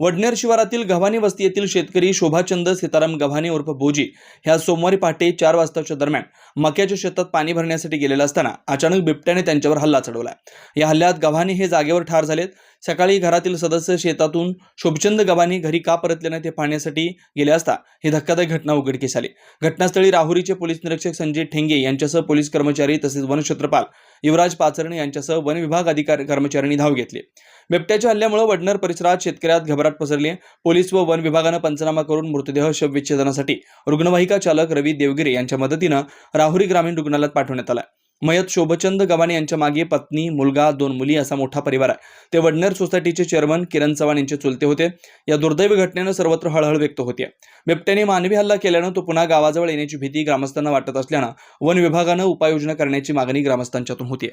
वडनेर शिवारातील गव्हाणी वस्ती येथील शेतकरी शोभाचंद सीताराम गव्हाणे उर्फ बोजी ह्या सोमवारी पहाटे चार वाजताच्या दरम्यान मक्याच्या शेतात पाणी भरण्यासाठी गेलेला असताना अचानक बिबट्याने त्यांच्यावर हल्ला चढवला. या हल्ल्यात गव्हाणे हे जागेवर ठार झालेत. सकाळी घरातील सदस्य शेतातून शोभचंद गव्हाणे घरी का परतले नाही ते पाहण्यासाठी गेले असता ही धक्कादायक घटना उघडकीस आली. घटनास्थळी राहुरीचे पोलीस निरीक्षक संजय ठेंगे यांच्यासह पोलीस कर्मचारी तसेच वनक्षेत्रपाल युवराज पाचरणे यांच्यासह वन विभाग अधिकारी कर्मचाऱ्यांनी धाव घेतली. बिबट्याच्या हल्ल्यामुळे वडनर परिसरात शेतकऱ्यात घबराट पसरली पोलीस व वन विभागानं पंचनामा करून मृतदेह शवविच्छेदनासाठी रुग्णवाहिका चालक रवी देवगिरे यांच्या मदतीनं राहुरी ग्रामीण रुग्णालयात पाठवण्यात आला मयत शोभचंद गव्हाणे यांच्या मागे पत्नी मुलगा दोन मुली असा मोठा परिवार आहे. ते वडनेर सोसायटीचे चेअरमन किरण चव्हाण यांचे चुलते होते. या दुर्दैवी घटनेनं सर्वत्र हळहळ व्यक्त होते बिबट्याने मानवी हल्ला केल्यानं तो पुन्हा गावाजवळ येण्याची भीती ग्रामस्थांना वाटत असल्यानं वन विभागानं उपाययोजना करण्याची मागणी ग्रामस्थांच्यातून होती